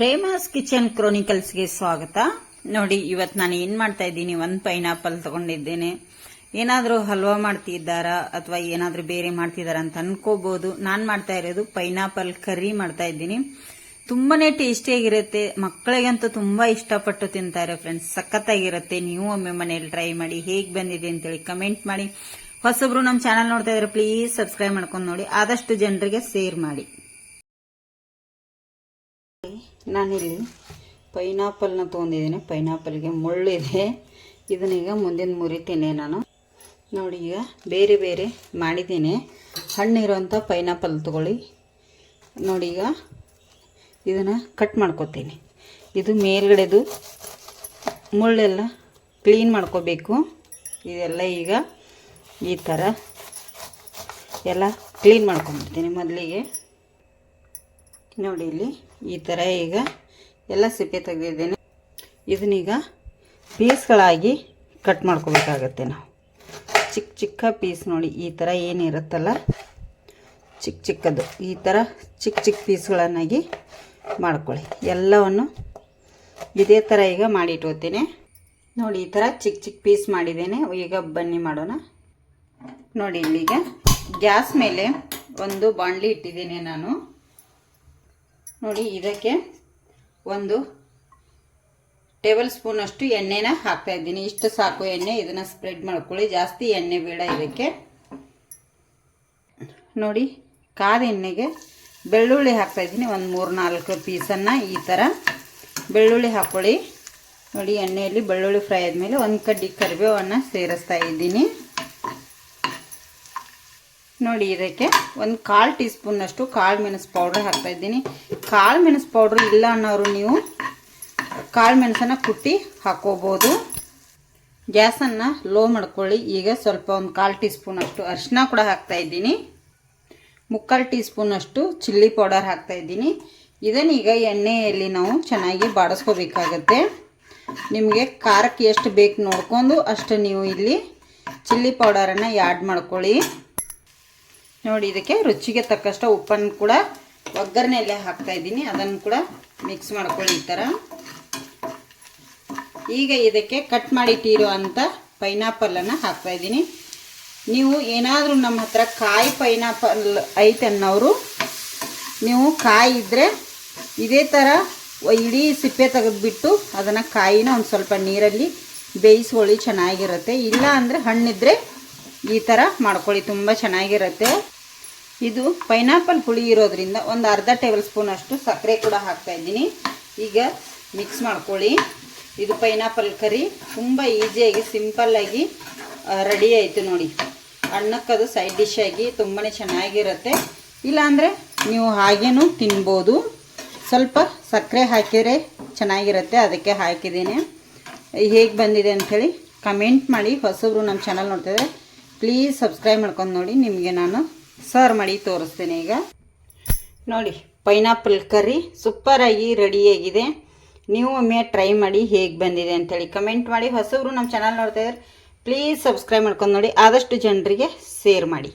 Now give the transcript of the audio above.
ಪ್ರೇಮಾಸ್ kitchen ಕ್ರೋನಿಕಲ್ಸ್ಗೆ ಸ್ವಾಗತ. ನೋಡಿ ಇವತ್ತು ನಾನು ಏನು ಮಾಡ್ತಾ ಇದ್ದೀನಿ, ಒಂದು ಪೈನಾಪಲ್ ತಗೊಂಡಿದ್ದೇನೆ. ಏನಾದರೂ ಹಲ್ವಾ ಮಾಡ್ತಿದ್ದಾರಾ ಅಥವಾ ಏನಾದರೂ ಬೇರೆ ಮಾಡ್ತಿದ್ದಾರಾ ಅಂತ ಅನ್ಕೋಬಹುದು ನಾನು ಮಾಡ್ತಾ ಇರೋದು ಪೈನಾಪಲ್ ಕರಿ ಮಾಡ್ತಾ ಇದ್ದೀನಿ. ತುಂಬಾನೇ ಟೇಸ್ಟಿಯಾಗಿರುತ್ತೆ ಮಕ್ಕಳಿಗಂತೂ ತುಂಬಾ ಇಷ್ಟಪಟ್ಟು ತಿಂತಾರೆ ಫ್ರೆಂಡ್ಸ್ ಸಖತ್ತಾಗಿರುತ್ತೆ. ನೀವು ಒಮ್ಮೆ ಮನೇಲಿ ಟ್ರೈ ಮಾಡಿ, ಹೇಗೆ ಬಂದಿದೆ ಅಂತೇಳಿ ಕಮೆಂಟ್ ಮಾಡಿ. ಹೊಸಬ್ರು ನಮ್ಮ ಚಾನಲ್ ನೋಡ್ತಾ ಇದ್ರೆ ಪ್ಲೀಸ್ ಸಬ್ಸ್ಕ್ರೈಬ್ ಮಾಡ್ಕೊಂಡು ನೋಡಿ. ಆದಷ್ಟು ಜನರಿಗೆ ಶೇರ್ ಮಾಡಿ. ನಾನಿಲ್ಲಿ ಪೈನಾಪಲ್ನ ತೊಗೊಂಡಿದ್ದೀನಿ. ಪೈನಾಪಲ್ಗೆ ಮುಳ್ಳಿದೆ. ಇದನ್ನೀಗ ಮುಂದಿನ ಮುರಿತೀನಿ ನಾನು. ನೋಡಿ, ಈಗ ಬೇರೆ ಬೇರೆ ಮಾಡಿದ್ದೀನಿ. ಹಣ್ಣಿರೋಂಥ ಪೈನಾಪಲ್ ತೊಗೊಳ್ಳಿ. ನೋಡಿ, ಈಗ ಇದನ್ನು ಕಟ್ ಮಾಡ್ಕೊತೀನಿ. ಇದು ಮೇಲ್ಗಡೆದು ಮುಳ್ಳೆಲ್ಲ ಕ್ಲೀನ್ ಮಾಡ್ಕೋಬೇಕು. ಇದೆಲ್ಲ ಈಗ ಈ ಥರ ಎಲ್ಲ ಕ್ಲೀನ್ ಮಾಡ್ಕೊಂಬಿಡ್ತೀನಿ ಮೊದಲಿಗೆ. ನೋಡಿ ಇಲ್ಲಿ ಈ ಥರ ಈಗ ಎಲ್ಲ ಸಿಪ್ಪೆ ತೆಗೆದಿದ್ದೇನೆ. ಇದನ್ನೀಗ ಪೀಸ್ಗಳಾಗಿ ಕಟ್ ಮಾಡ್ಕೋಬೇಕಾಗತ್ತೆ ನಾವು. ಚಿಕ್ಕ ಚಿಕ್ಕ ಪೀಸ್ ನೋಡಿ ಈ ಥರ ಏನಿರುತ್ತಲ್ಲ? ಚಿಕ್ಕ ಚಿಕ್ಕದು ಈ ಥರ ಚಿಕ್ಕ ಚಿಕ್ಕ ಪೀಸ್ಗಳನ್ನಾಗಿ ಮಾಡ್ಕೊಳ್ಳಿ. ಎಲ್ಲವನ್ನು ಇದೇ ಥರ ಈಗ ಮಾಡಿಟ್ಕೋತೀನಿ ನೋಡಿ ಈ ಥರ ಚಿಕ್ಕ ಚಿಕ್ಕ ಪೀಸ್ ಮಾಡಿದ್ದೇನೆ. ಈಗ ಬನ್ನಿ ಮಾಡೋಣ. ನೋಡಿ ಇಲ್ಲಿಗೆ ಗ್ಯಾಸ್ ಮೇಲೆ ಒಂದು ಬಾಂಡ್ಲಿ ಇಟ್ಟಿದ್ದೀನಿ ನಾನು. ನೋಡಿ, ಇದಕ್ಕೆ ಒಂದು ಟೇಬಲ್ ಸ್ಪೂನಷ್ಟು ಎಣ್ಣೆನ ಹಾಕ್ತಾ ಇದ್ದೀನಿ. ಇಷ್ಟು ಸಾಕು ಎಣ್ಣೆ, ಇದನ್ನು ಸ್ಪ್ರೆಡ್ ಮಾಡ್ಕೊಳ್ಳಿ. ಜಾಸ್ತಿ ಎಣ್ಣೆ ಬೇಡ ಇದಕ್ಕೆ. ನೋಡಿ ಕಾದ ಎಣ್ಣೆಗೆ ಬೆಳ್ಳುಳ್ಳಿ ಹಾಕ್ತಾ ಇದ್ದೀನಿ. ಒಂದು ಮೂರು ನಾಲ್ಕು ಪೀಸನ್ನು ಈ ಥರ ಬೆಳ್ಳುಳ್ಳಿ ಹಾಕ್ಕೊಳ್ಳಿ ನೋಡಿ, ಎಣ್ಣೆಯಲ್ಲಿ ಬೆಳ್ಳುಳ್ಳಿ ಫ್ರೈ ಆದಮೇಲೆ ಒಂದು ಕಡ್ಡಿ ಕರಿಬೇವನ್ನು ಸೇರಿಸ್ತಾ ಇದ್ದೀನಿ. ನೋಡಿ ಇದಕ್ಕೆ ಒಂದು ಕಾಲು ಟೀ ಸ್ಪೂನಷ್ಟು ಕಾಳು ಮೆಣಸು ಪೌಡ್ರ್ ಹಾಕ್ತಾ ಇದ್ದೀನಿ. ಕಾಳು ಮೆಣಸು ಪೌಡ್ರ್ ಇಲ್ಲ ಅನ್ನೋರು ನೀವು ಕಾಳು ಮೆಣಸನ್ನು ಕುಟ್ಟಿ ಹಾಕೋಬೋದು ಗ್ಯಾಸನ್ನು ಲೋ ಮಾಡ್ಕೊಳ್ಳಿ. ಈಗ ಸ್ವಲ್ಪ ಒಂದು ಕಾಲು ಟೀ ಸ್ಪೂನಷ್ಟು ಅರಿಶಿನ ಕೂಡ ಹಾಕ್ತಾ ಇದ್ದೀನಿ. ಮುಕ್ಕಾಲು ಟೀ ಸ್ಪೂನಷ್ಟು ಚಿಲ್ಲಿ ಪೌಡರ್ ಹಾಕ್ತಾ ಇದ್ದೀನಿ. ಇದನ್ನೀಗ ಎಣ್ಣೆಯಲ್ಲಿ ನಾವು ಚೆನ್ನಾಗಿ ಬಾಡಿಸ್ಕೋಬೇಕಾಗತ್ತೆ. ನಿಮಗೆ ಖಾರಕ್ಕೆ ಎಷ್ಟು ಬೇಕು ನೋಡ್ಕೊಂಡು ಅಷ್ಟು ನೀವು ಇಲ್ಲಿ ಚಿಲ್ಲಿ ಪೌಡರನ್ನು ಆ್ಯಡ್ ಮಾಡ್ಕೊಳ್ಳಿ. ನೋಡಿ, ಇದಕ್ಕೆ ರುಚಿಗೆ ತಕ್ಕಷ್ಟು ಉಪ್ಪನ್ನು ಕೂಡ ಒಗ್ಗರಣೆಯಲ್ಲೇ ಹಾಕ್ತಾ ಇದ್ದೀನಿ. ಅದನ್ನು ಕೂಡ ಮಿಕ್ಸ್ ಮಾಡ್ಕೊಳ್ಳಿ ಈ ಥರ. ಈಗ ಇದಕ್ಕೆ ಕಟ್ ಮಾಡಿಟ್ಟಿರೋ ಅಂಥ ಪೈನಾಪಲನ್ನು ಹಾಕ್ತಾ ಇದ್ದೀನಿ. ನೀವು ಏನಾದರೂ ನಮ್ಮ ಹತ್ರ ಕಾಯಿ ಪೈನಾಪಲ್ ಐತೆ ಅನ್ನೋರು, ನೀವು ಕಾಯಿ ಇದ್ದರೆ ಇದೇ ಥರ ಇಡೀ ಸಿಪ್ಪೆ ತೆಗೆದುಬಿಟ್ಟು ಅದನ್ನು ಕಾಯಿನ ಒಂದು ಸ್ವಲ್ಪ ನೀರಲ್ಲಿ ಬೇಯಿಸ್ಕೊಳ್ಳಿ ಚೆನ್ನಾಗಿರುತ್ತೆ. ಇಲ್ಲ ಅಂದರೆ ಹಣ್ಣಿದ್ರೆ ಈ ಥರ ಮಾಡ್ಕೊಳ್ಳಿ, ತುಂಬ ಚೆನ್ನಾಗಿರುತ್ತೆ. ಇದು ಪೈನಾಪಲ್ ಹುಳಿ ಇರೋದ್ರಿಂದ ಒಂದು ಅರ್ಧ ಟೇಬಲ್ ಸ್ಪೂನ್ ಅಷ್ಟು ಸಕ್ಕರೆ ಕೂಡ ಹಾಕ್ತಾ ಇದ್ದೀನಿ. ಈಗ ಮಿಕ್ಸ್ ಮಾಡ್ಕೊಳ್ಳಿ. ಇದು ಪೈನಾಪಲ್ ಕರಿ ತುಂಬ ಈಸಿಯಾಗಿ ಸಿಂಪಲ್ಲಾಗಿ ರೆಡಿ ಆಯಿತು ನೋಡಿ. ಅನ್ನಕ್ಕದು ಸೈಡ್ ಡಿಶ್ ಆಗಿ ತುಂಬಾ ಚೆನ್ನಾಗಿರುತ್ತೆ. ಇಲ್ಲಾಂದರೆ ನೀವು ಹಾಗೇನೂ ತಿನ್ಬೋದು. ಸ್ವಲ್ಪ ಸಕ್ಕರೆ ಹಾಕಿದರೆ ಚೆನ್ನಾಗಿರುತ್ತೆ, ಅದಕ್ಕೆ ಹಾಕಿದ್ದೀನಿ. ಹೇಗೆ ಬಂದಿದೆ ಅಂಥೇಳಿ ಕಮೆಂಟ್ ಮಾಡಿ. ಹೊಸಬ್ರು ನಮ್ಮ ಚಾನಲ್ ನೋಡ್ತಿದ್ರೆ ಪ್ಲೀಸ್ ಸಬ್ಸ್ಕ್ರೈಬ್ ಮಾಡ್ಕೊಂಡು ನೋಡಿ. ನಿಮಗೆ ನಾನು ಸರ್ವ್ ಮಾಡಿ ತೋರಿಸ್ತೇನೆ ಈಗ. ನೋಡಿ, ಪೈನಾಪಲ್ ಕರ್ರಿ ಸೂಪರಾಗಿ ರೆಡಿಯಾಗಿದೆ ನೀವು ಒಮ್ಮೆ ಟ್ರೈ ಮಾಡಿ ಹೇಗೆ ಬಂದಿದೆ ಅಂತೇಳಿ ಕಮೆಂಟ್ ಮಾಡಿ. ಹೊಸಬ್ರು ನಮ್ಮ ಚಾನಲ್ ನೋಡ್ತಾ ಇದ್ದಾರೆ ಪ್ಲೀಸ್ ಸಬ್ಸ್ಕ್ರೈಬ್ ಮಾಡ್ಕೊಂಡು ನೋಡಿ. ಆದಷ್ಟು ಜನರಿಗೆ ಸೇರ್ ಮಾಡಿ.